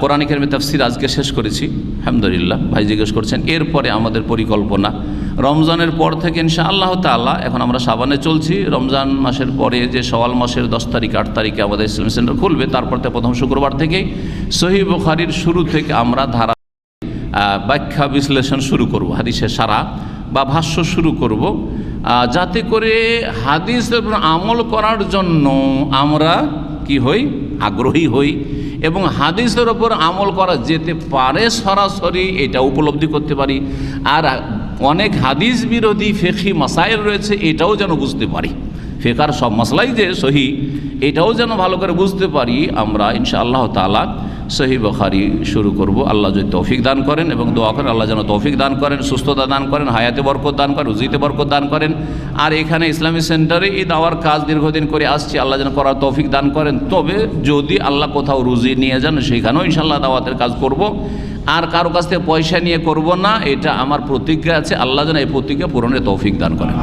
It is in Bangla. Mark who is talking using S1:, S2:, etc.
S1: কোরআন কেরমে তাফসির আজকে শেষ করেছি, আলহামদুলিল্লাহ। ভাই জিজ্ঞেস করছেন, এরপরে আমাদের পরিকল্পনা? রমজানের পর থেকে ইনশা আল্লাহ তাল্লাহ এখন আমরা সাবানে চলছি। রমজান মাসের পরে যে সওয়াল মাসের দশ তারিখ, আট তারিখে আমাদের ইসলাম সেন্টার খুলবে, তারপর থেকে প্রথম শুক্রবার থেকেই সহি বুখারির শুরু থেকে আমরা ধারা ব্যাখ্যা বিশ্লেষণ শুরু করব হাদিসের সারা বা ভাষ্য শুরু করব। যাতে করে হাদিসের আমল করার জন্য আমরা কি হই? আগ্রহী হই। এবং হাদিসের ওপর আমল করা যেতে পারে সরাসরি, এটা উপলব্ধি করতে পারি। আর অনেক হাদিস বিরোধী ফেকি মাসাইল রয়েছে, এটাও যেন বুঝতে পারি। ফেকার সব মশলাই যে সহি, এটাও যেন ভালো করে বুঝতে পারি, আমরা ইনশা আল্লাহ তালা সহি বখারি শুরু করব। আল্লাহ যদি তৌফিক দান করেন এবং দোয়া করেন, আল্লাহ যেন তৌফিক দান করেন, সুস্থতা দান করেন, হায়াতে বরকত দান করেন, রুজিতে বরকত দান করেন। আর এখানে ইসলামী সেন্টারে এই দাওয়ার কাজ দীর্ঘদিন করে আসছি, আল্লাহ যেন করার তৌফিক দান করেন। তবে যদি আল্লাহ কোথাও রুজি নিয়ে যান, সেখানেও ইনশাল্লাহ দাওয়াতের কাজ করব। আর কারও কাছ থেকে পয়সা নিয়ে করব না, এটা আমার প্রতিজ্ঞা আছে। আল্লাহ যেন এই প্রতিজ্ঞা পূরণের তৌফিক দান করেন।